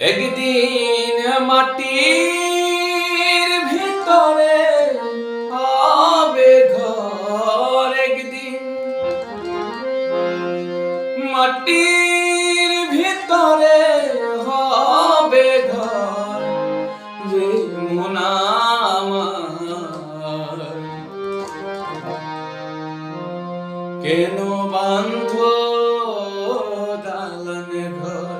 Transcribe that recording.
একদিন মাটির ভিতরে হবে ঘর একদিন। মাটির ভিতরে হবে ঘর, যে কেন বান্ধ দালান ঘর?